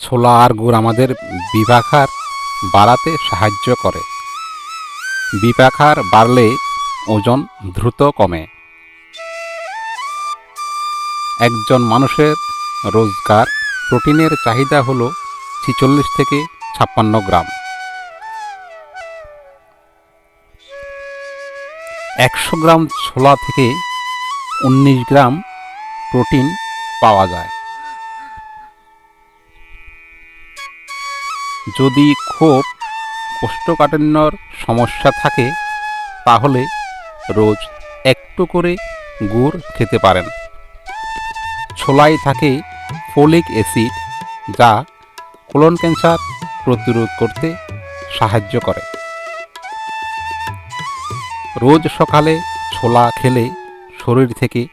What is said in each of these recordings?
ছোলা আর গুড় আমাদের বিপাখার বাড়াতে সাহায্য করে। বিপাখার বাড়লে ওজন দ্রুত কমে। একজন মানুষের রোজগার প্রোটিনের চাহিদা হল ছিচল্লিশ থেকে ছাপ্পান্ন গ্রাম। একশো গ্রাম ছোলা থেকে উনিশ গ্রাম প্রোটিন পাওয়া যায়। যদি খুব কোষ্ঠকাঠিন্যর সমস্যা থাকে, তাহলে রোজ একটু করে গুড় খেতে পারেন। ছোলায় থাকে ফোলিক অ্যাসিড, যা কোলন ক্যান্সার প্রতিরোধ করতে সাহায্য করে। রোজ সকালে ছোলা খেলে শরীর থেকে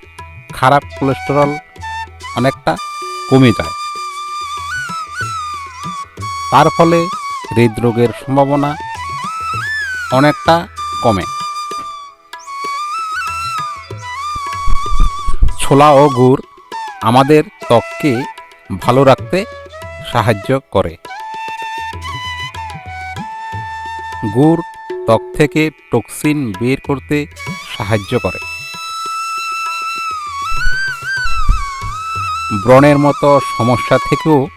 খারাপ কোলেস্টেরল অনেকটা কমে যায়। তার ফলে হৃদরোগের সম্ভাবনা অনেকটা কমে। ছোলা ও গুড় আমাদের ত্বককে ভালো রাখতে সাহায্য করে। গুড় ত্বক থেকে টক্সিন বের করতে সাহায্য করে। ব্রণের মতো সমস্যা থেকেও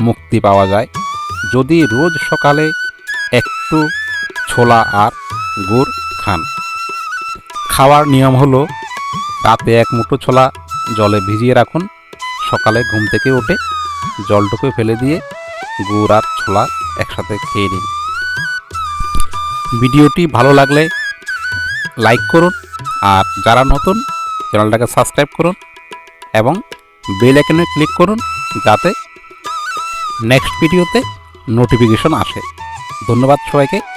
মুক্তি পাওয়া যায়। যদি রোজ সকালে একটু ছোলা আর গুড় খান। খাওয়ার নিয়ম হলো রাতে এক মুঠো ছোলা জলে ভিজিয়ে রাখুন। সকালে ঘুম থেকে উঠে জলটুকু ফেলে দিয়ে গুড় আর ছোলা একসাথে খেয়ে নিন। ভিডিওটি ভালো লাগলে লাইক করুন আর যারা নতুন চ্যানেলটাকে সাবস্ক্রাইব করুন এবং বেল আইকনে ক্লিক করুন যাতে নেক্সট ভিডিওতে নোটিফিকেশন আসে। ধন্যবাদ সবাইকে।